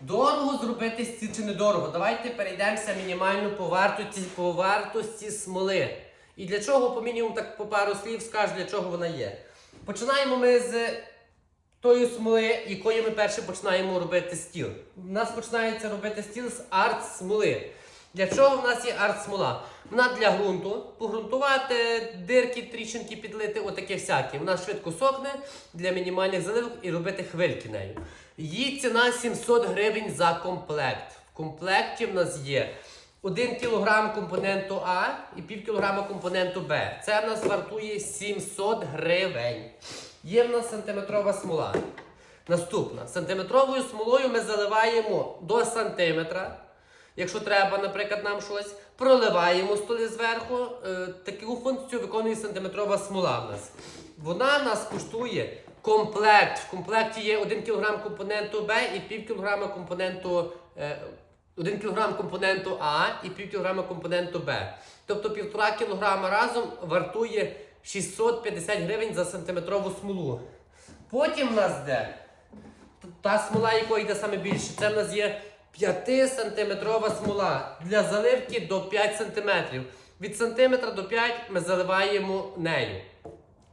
Дорого зробити стіл чи недорого? Давайте перейдемося мінімально по вартості, по вартості смоли. І для чого, по мінімум, так по пару слів скажу, для чого вона є. Починаємо ми з тої смоли, якою ми перше починаємо робити стіл. У нас починається робити стіл з арт-смоли. Для чого в нас є арт-смола? Вона для ґрунту, погрунтувати, дирки, тріщинки підлити, отаке всяке. Вона швидко сохне для мінімальних заливок і робити хвильки нею. Її ціна 700 гривень за комплект. В комплекті в нас є 1 кг компоненту А і пів кілограма компоненту Б. Це в нас вартує 700 гривень. Є в нас сантиметрова смола. Наступна. Сантиметровою смолою ми заливаємо до сантиметра. Якщо треба, наприклад, нам щось, проливаємо столи зверху. Е, таку функцію виконує сантиметрова смола в нас. Вона нас коштує комплект. В комплекті є 1 кг компоненту Б і пів кілограма компоненту. Е, 1 кг компоненту А і пів кілограма компоненту Б. Тобто 1,5 кг разом вартує 650 гривень за сантиметрову смолу. Потім в нас де та смола, якої йде саме більше, це в нас є 5-сантиметрова смола для заливки до 5 см. Від сантиметра до 5 ми заливаємо нею.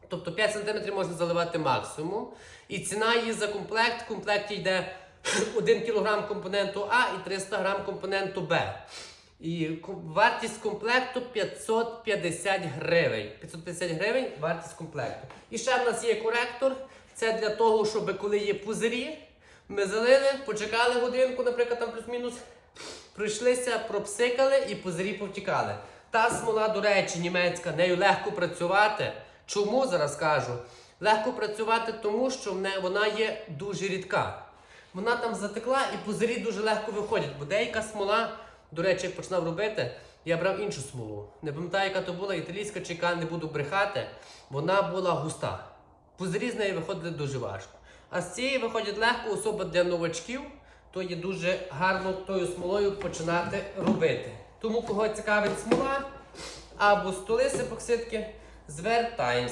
Тобто 5 см можна заливати максимум. І ціна її за комплект. В комплекті йде 1 кг компоненту А і 300 г компоненту Б. І вартість комплекту 550 гривень. 550 гривень вартість комплекту. І ще в нас є коректор. Це для того, щоб коли є пузирі, ми залили, почекали годинку, наприклад, там плюс-мінус, пройшлися, пропсикали і пузирі повтікали. Та смола, до речі, німецька, нею легко працювати. Чому зараз кажу? Легко працювати, тому що вона є дуже рідка. Вона там затекла і пузирі дуже легко виходять, бо деяка смола, до речі, як починав робити, я брав іншу смолу. Не пам'ятаю, яка то була італійська чи яка, не буду брехати. Вона була густа. Пузирі з неї виходили дуже важко. А з цієї виходить легко, особа для новачків, то є дуже гарно тою смолою починати робити. Тому кого цікавить смола або столи сепоксидки, звертаємося.